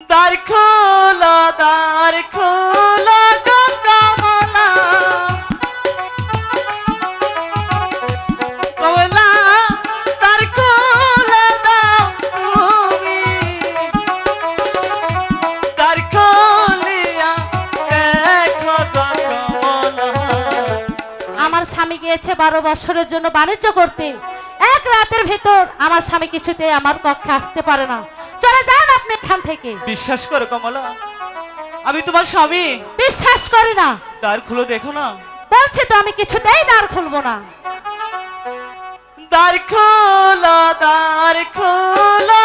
দ্বার খোলা দ্বার খোলা গঙ্গামালা। আমার স্বামী গিয়েছে বারো বছরের জন্য বাণিজ্য করতে। এক রাতের ভেতর আমার স্বামী কিছুতে আমার কক্ষে আসতে পারে না। এখান থেকে। বিশ্বাস করো কমলা আমি তোমার স্বামী। বিশ্বাস করে না। দ্বার খুলে দেখো না। বলছে তো আমি কিছুতেই দ্বার খুলবো না। দ্বার খোলা দ্বার খোলা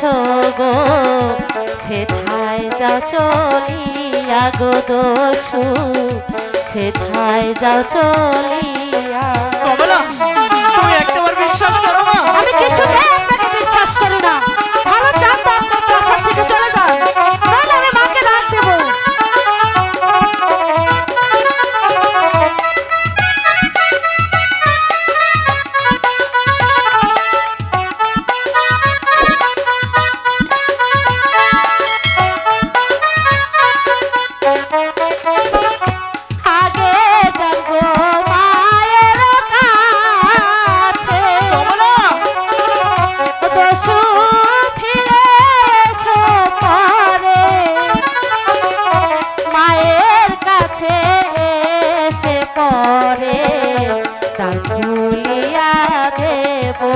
গো সেথায় যাও চলিয়া গো দোষু সেথায় যাও চলিয়া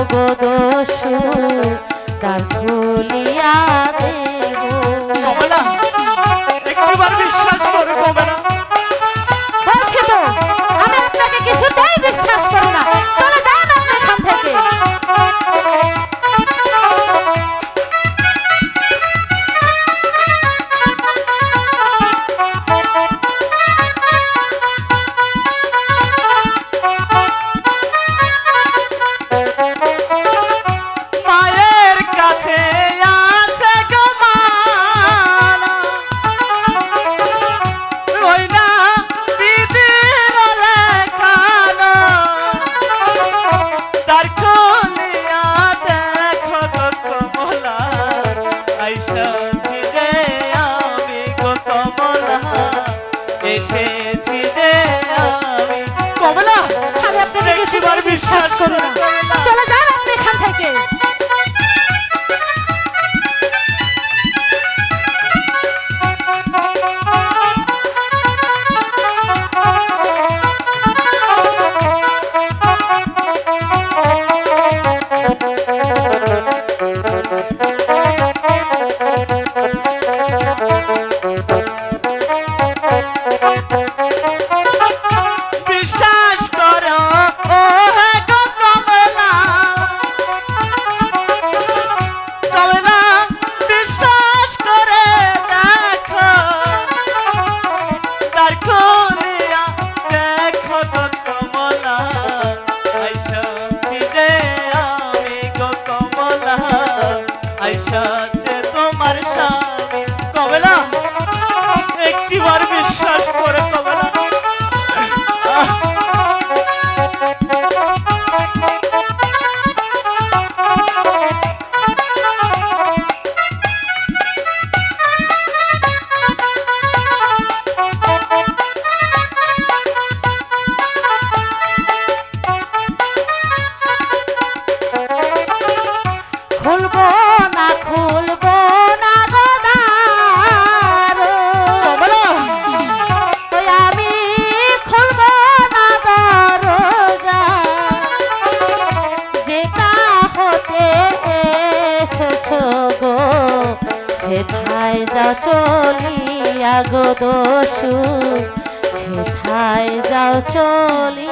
গো দোষ তার খুলিয়া দেব এসেছি যে কমলা আমি আপনাকে কিছু বার বিশ্বাস করি চলে যান আপনি এখান থেকে। সেথায় যাও চলি আগো দোষু সেথায় যাও চলি